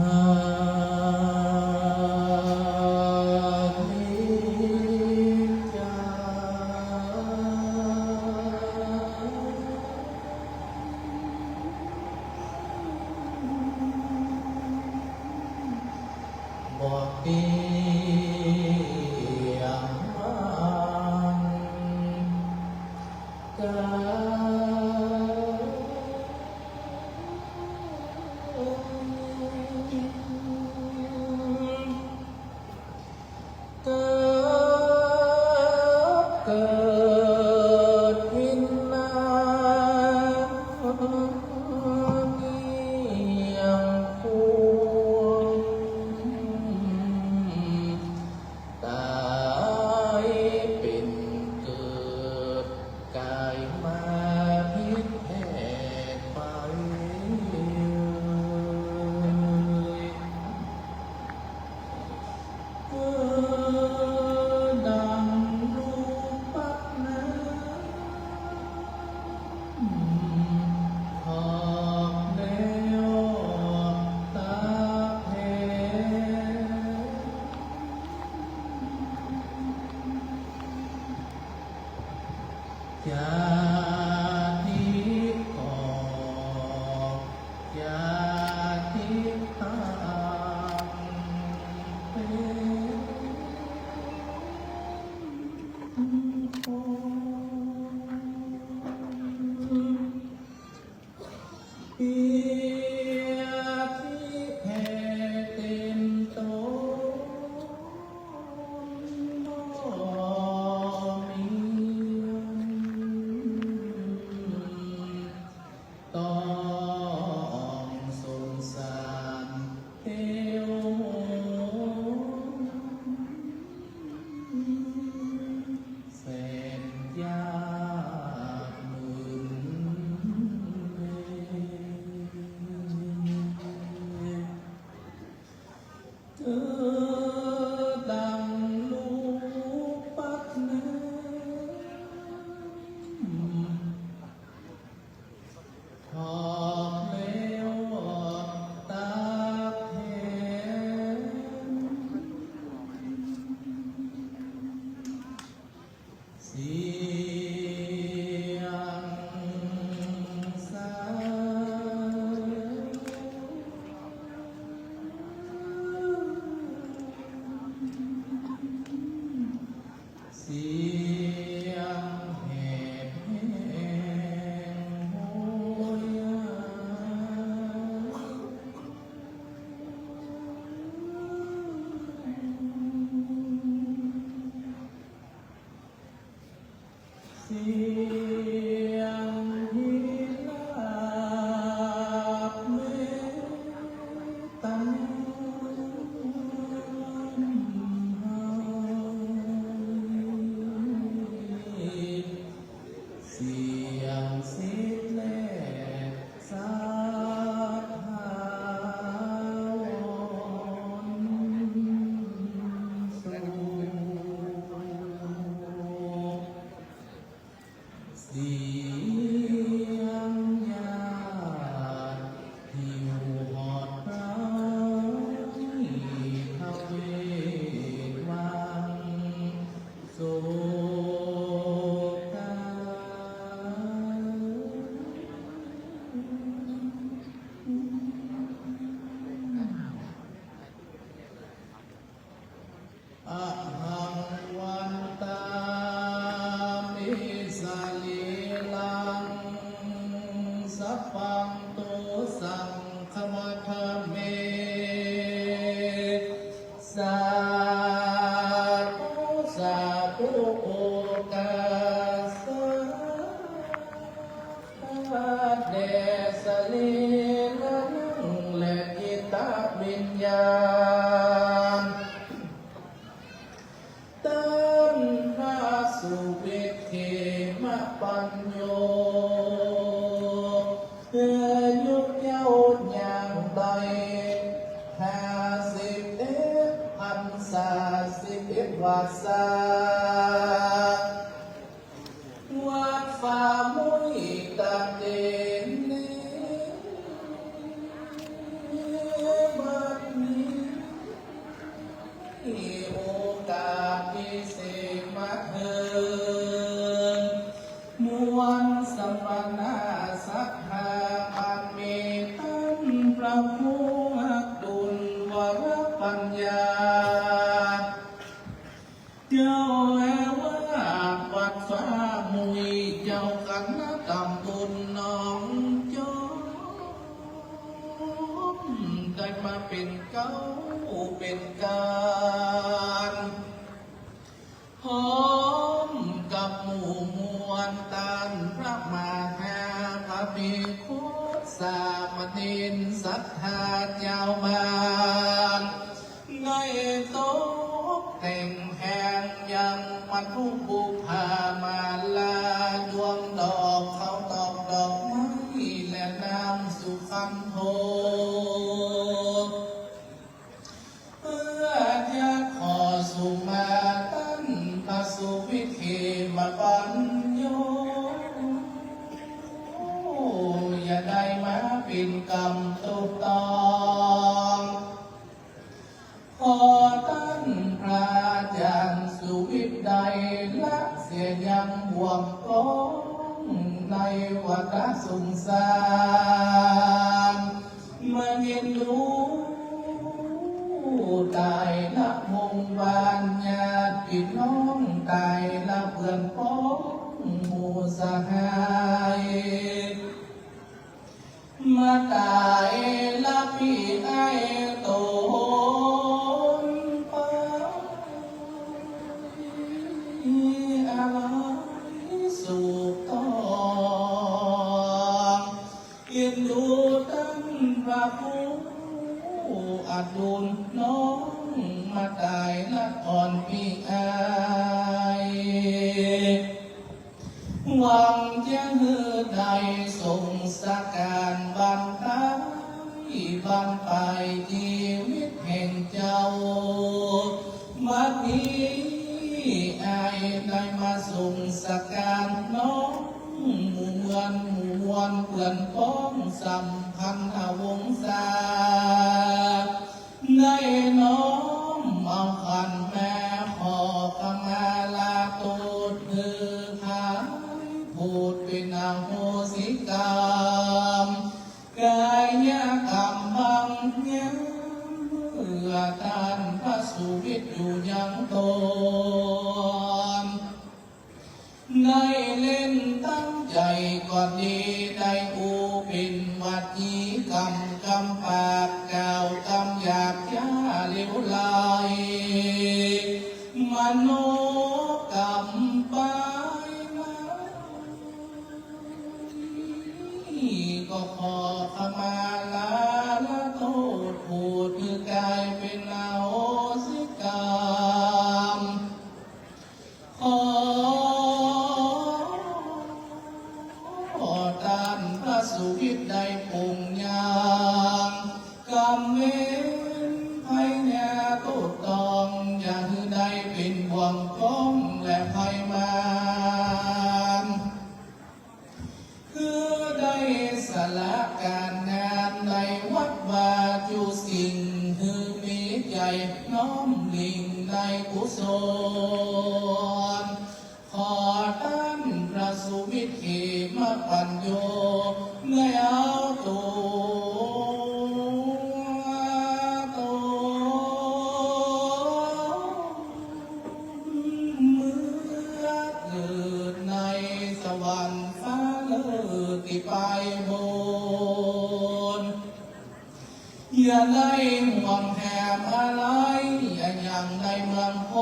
นิ ย อะหังวันตามิสลีลังสัพพังตุสังขมัทเมสาธุสาธุกัสสะเดสลี สาสิบเอ็ดวาสา ขอตั้นพระอาจารย์สุวิทย์ใดละเสียยังห่วงก้องในวัฏสงสารมาเรียนรู้ตายละวงวานญาติน้องตายละเพื่อนพ้องหมู่สหา น้องมาตายละอ่อนพี่อายหวังจะเฮือใดส่งสการบันทายบันไปชีวิตแห่งเจ้า มานี้อายได้มาส่งสการน้องหมู่มวลหมู่มวลเพื่อนพ้องสัมพันธวงศา พระสุวิทย์อยู่ยังตนได้เล่นตั้งใจก่อนดีได้อูเป็นวัดยีกรรมกำปากกาวกำหยาบยาเลี้ยวไหลมโนกรรมไปมาก็ขอขมาลา ระสุวิทธีมาปัญโยได้เอาตัวเมื่อเกิดในสวรรค์ฟ้าเลิศที่ไปบนอย่าได้ห่วงแหมอะไรอย่างในเมืองพ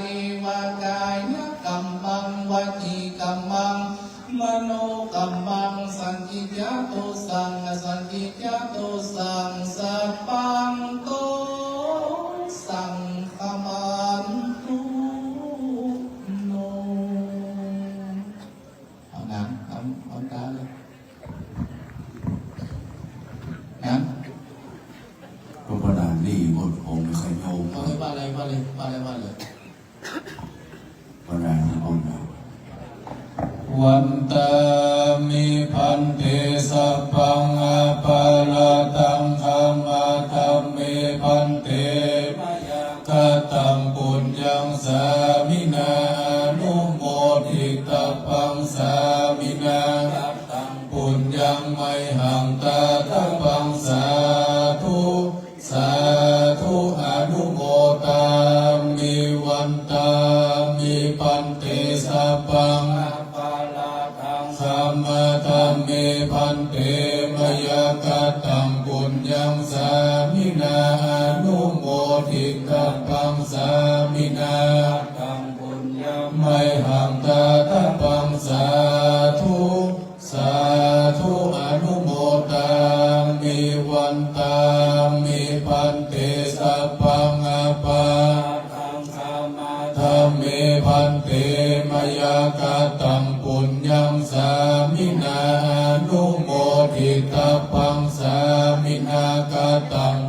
ลีวากายกรรมังวจีกรรมังมโนกรรมังสันติยาตุสังสันติยาตุสังสัพพังโตสังขมันตุโนเอาหนังเอาเอาตาเลยนังพระประดานี่หมดองค์ใครโยมมาเลยมาเลยมาเลยมาเลยมาเลย วันตามิพันเตสัพพังอาปาลตังธรรมาธรรมเมพันเตกตังปุญญังสา พันเตมยกตังปุญญังสามินาอนุโมทิกัปังสามินาตังปุญญังไมหังตาตปังสาธุสาธุอนุโมตามิวันตามิพันเตสัพพังอปาธรรมเมพันเตมยากตั มิ